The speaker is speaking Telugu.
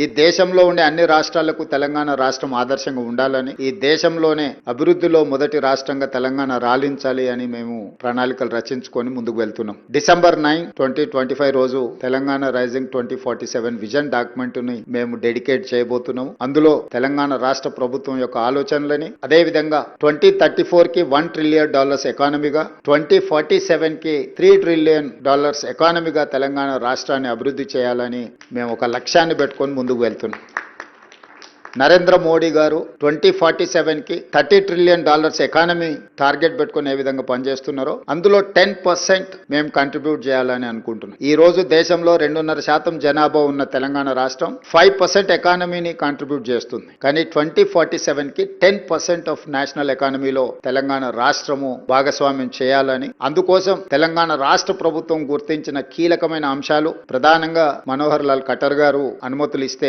ఈ దేశంలో ఉండే అన్ని రాష్ట్రాలకు తెలంగాణ రాష్ట్రం ఆదర్శంగా ఉండాలని ఈ దేశంలోనే అభివృద్ధిలో మొదటి రాష్ట్రంగా తెలంగాణ రాలించాలి అని మేము ప్రణాళికలు రచించుకొని ముందుకు వెళ్తున్నాం. December nine twenty twenty five రోజు Telangana rising twenty forty seven vision డాక్యుమెంట్ని మేము డెడికేట్ చేయబోతున్నాం. అందులో తెలంగాణ రాష్ట్ర ప్రభుత్వం యొక్క ఆలోచనలని అదే విధంగా ట్వంటీ థర్టీ ఫోర్కి వన్ ట్రిలియన్ డాలర్స్ ఎకానమీగా ట్వంటీ ఫార్టీ సెవెన్కి త్రీ ట్రిలియన్ డాలర్స్ ఎకానమీగా తెలంగాణ రాష్ట్రాన్ని అభివృద్ధి చేయాలని మేము ఒక లక్ష్యాన్ని పెట్టుకొని ముందు ముందుకు వెళ్తున్నాం నరేంద్ర మోడీ గారు ట్వంటీ ఫార్టీ సెవెన్కి thirty trillion dollars economy target పెట్టుకుని ఏ విధంగా పనిచేస్తున్నారో అందులో టెన్ పర్సెంట్ మేము కంట్రిబ్యూట్ చేయాలని అనుకుంటున్నాం. ఈ రోజు దేశంలో రెండున్నర శాతం జనాభా ఉన్న తెలంగాణ రాష్ట్రం ఫైవ్ పర్సెంట్ ఎకానమీని కాంట్రిబ్యూట్ చేస్తుంది. కానీ ట్వంటీ ఫార్టీ సెవెన్కి టెన్ పర్సెంట్ ఆఫ్ నేషనల్ ఎకానమీలో తెలంగాణ రాష్ట్రము భాగస్వామ్యం చేయాలని అందుకోసం తెలంగాణ రాష్ట్ర ప్రభుత్వం గుర్తించిన కీలకమైన అంశాలు ప్రధానంగా మనోహర్ లాల్ ఖట్టర్ గారు అనుమతులు ఇస్తే